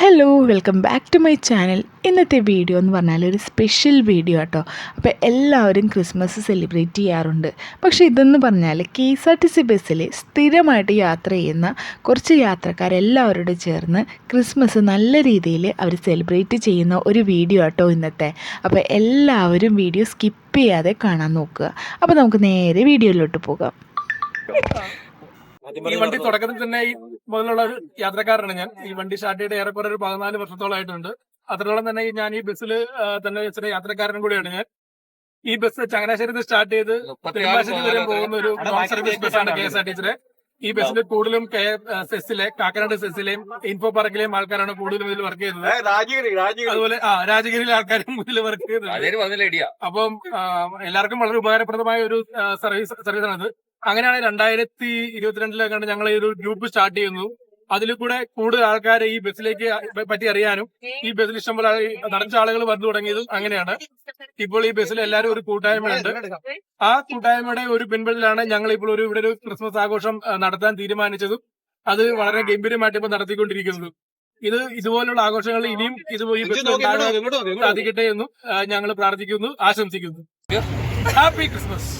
Hello welcome back to my channel ഇന്നത്തെ video എന്ന് പറഞ്ഞാൽ ഒരു സ്പെഷ്യൽ വീഡിയോ കേട്ടോ അപ്പോൾ എല്ലാവരും ക്രിസ്മസ് സെലിബ്രേറ്റ് ചെയ്യാറുണ്ട്. പക്ഷേ ഇതെന്ന് പറഞ്ഞാൽ K S R T C ബസ്സിൽ സ്ഥിരമായിട്ട് യാത്ര ചെയ്യുന്ന കുറച്ച് യാത്രക്കാരെല്ലാവരോടും ചേർന്ന് ക്രിസ്മസ് നല്ല രീതിയിൽ അവർ സെലിബ്രേറ്റ് ചെയ്യുന്ന ഒരു വീഡിയോ കേട്ടോ ഇന്നത്തെ. അപ്പോൾ എല്ലാവരും വീഡിയോ സ്കിപ്പ് ചെയ്യാതെ കാണാൻ നോക്കുക. അപ്പോൾ നമുക്ക് നേരെ വീഡിയോയിലോട്ട് പോകാം. ഈ വണ്ടി തുടക്കത്തിൽ തന്നെ മുതലുള്ള ഒരു യാത്രക്കാരനാണ് ഞാൻ. ഈ വണ്ടി സ്റ്റാർട്ട് ചെയ്ത് ഏറെക്കുറെ ഒരു പതിനാല് വർഷത്തോളമായിട്ടുണ്ട് അത്രത്തോളം തന്നെ ഞാൻ ഈ ബസ്സിൽ തന്നെ ചില യാത്രക്കാരനും കൂടിയാണ് ഞാൻ. ഈ ബസ് ചങ്ങനാശ്ശേരി സ്റ്റാർട്ട് ചെയ്ത് നെടുമ്പാശ്ശേരി വരെ പോകുന്ന ഒരു നോൺ സർവീസ് ബസ്സാണ് കെ എസ് ആർ ടി സിയുടെ ഈ ബസ്സിൽ കൂടുതലും കെ സെസ്സിലെ കാക്കനാട് സെസ്സിലെയും ഇൻഫോ പാർക്കിലെയും ആൾക്കാരാണ് കൂടുതലും ഇതിൽ വർക്ക് ചെയ്തത്. അതുപോലെ ആ രാജഗിരിയിലെ ആൾക്കാരും ഇതിൽ വർക്ക് ഇടിയാ. അപ്പം എല്ലാവർക്കും വളരെ ഉപകാരപ്രദമായ ഒരു സർവീസ് സർവീസ് സർവീസാണിത് അങ്ങനെയാണ് രണ്ടായിരത്തി ഇരുപത്തിരണ്ടിലേക്കാണ് ഞങ്ങൾ ഈ ഒരു ഗ്രൂപ്പ് സ്റ്റാർട്ട് ചെയ്യുന്നു അതിൽ കൂടെ കൂടുതൽ ആൾക്കാരെ ഈ ബസ്സിലേക്ക് പറ്റി അറിയാനും ഈ ബസ്സിൽ ഇഷ്ടംപോലെ നടച്ച നിറച്ച ആളുകൾ വന്നു തുടങ്ങിയതും അങ്ങനെയാണ്. ഇപ്പോൾ ഈ ബസ്സിൽ എല്ലാവരും ഒരു കൂട്ടായ്മയുണ്ട്. ആ കൂട്ടായ്മയുടെ ഒരു പിൻബലത്തിലാണ് ഞങ്ങൾ ഇപ്പോൾ ഒരു ഇവിടെ ഒരു ക്രിസ്മസ് ആഘോഷം നടത്താൻ തീരുമാനിച്ചതും അത് വളരെ ഗംഭീരമായിട്ട് ഇപ്പൊ നടത്തിക്കൊണ്ടിരിക്കുന്നത്. ഇത് ഇതുപോലുള്ള ആഘോഷങ്ങൾ ഇനിയും ഇത് ഈ ബസ് സാധിക്കട്ടെ എന്നും ഞങ്ങൾ പ്രാർത്ഥിക്കുന്നു ആശംസിക്കുന്നു. ഹാപ്പി ക്രിസ്മസ്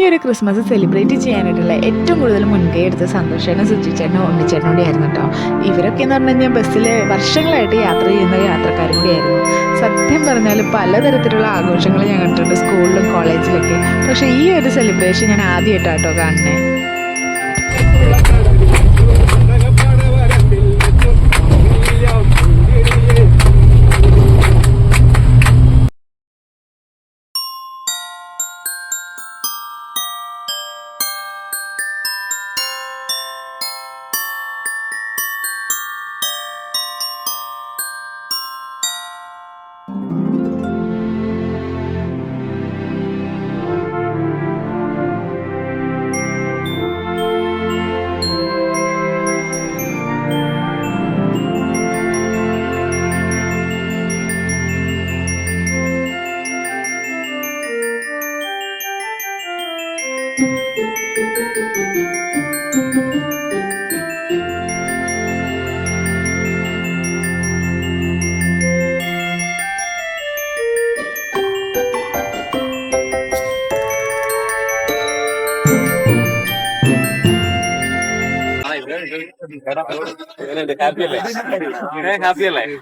ഈ ഒരു ക്രിസ്മസ് സെലിബ്രേറ്റ് ചെയ്യാനായിട്ടുള്ള ഏറ്റവും കൂടുതൽ മുൻകൈ എടുത്ത സന്തോഷേനും സുജിച്ചേട്ടനും ഉണ്ണിച്ചേട്ടനും കൂടിയായിരുന്നു കേട്ടോ. ഇവരൊക്കെ എന്ന് പറഞ്ഞു കഴിഞ്ഞാൽ ബസ്സിൽ വർഷങ്ങളായിട്ട് യാത്ര ചെയ്യുന്ന യാത്രക്കാരും കൂടിയായിരുന്നു. സത്യം പറഞ്ഞാൽ പലതരത്തിലുള്ള ആഘോഷങ്ങൾ ഞാൻ കണ്ടിട്ടുണ്ട് സ്കൂളിലും കോളേജിലൊക്കെ പക്ഷേ ഈ ഒരു സെലിബ്രേഷൻ ഞാൻ ആദ്യമായിട്ടാട്ടോ കാണുന്നത്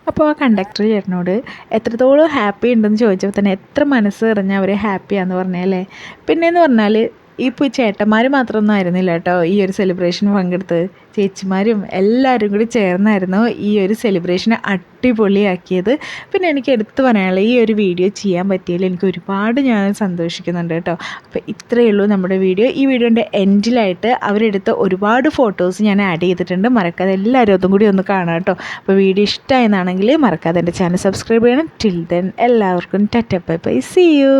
അപ്പോൾ ആ കണ്ടക്ടർ ചേട്ടനോട് എത്രത്തോളം ഹാപ്പി ഉണ്ടെന്ന് ചോദിച്ചപ്പോൾ തന്നെ എത്ര മനസ്സ് നിറഞ്ഞ അവർ ഹാപ്പിയാന്ന് പറഞ്ഞല്ലേ പിന്നെയെന്ന് പറഞ്ഞാൽ ഇപ്പോൾ ചേട്ടന്മാർ മാത്രമൊന്നും ആയിരുന്നില്ല കേട്ടോ ഈ ഒരു സെലിബ്രേഷൻ പങ്കെടുത്ത്. ചേച്ചിമാരും എല്ലാവരും കൂടി ചേർന്നായിരുന്നു ഈ ഒരു സെലിബ്രേഷനെ അടിപൊളിയാക്കിയത്. പിന്നെ എനിക്ക് എടുത്തു പറയാനുള്ള ഈ ഒരു വീഡിയോ ചെയ്യാൻ പറ്റിയതിൽ എനിക്ക് ഒരുപാട് ഞാൻ സന്തോഷിക്കുന്നുണ്ട് കേട്ടോ. അപ്പോൾ ഇത്രയേ ഉള്ളൂ നമ്മുടെ വീഡിയോ ഈ വീഡിയോന്റെ എൻഡിലായിട്ട് അവരെടുത്ത ഒരുപാട് ഫോട്ടോസ് ഞാൻ ആഡ് ചെയ്തിട്ടുണ്ട്. മറക്കാതെ എല്ലാവരും അതും കൂടി ഒന്ന് കാണാം കേട്ടോ. അപ്പോൾ വീഡിയോ ഇഷ്ടമായെന്നാണെങ്കിൽ മറക്കാതെ എന്റെ ചാനൽ സബ്സ്ക്രൈബ് ചെയ്യണം. ടിൽ ദെൻ എല്ലാവർക്കും tata bye bye see you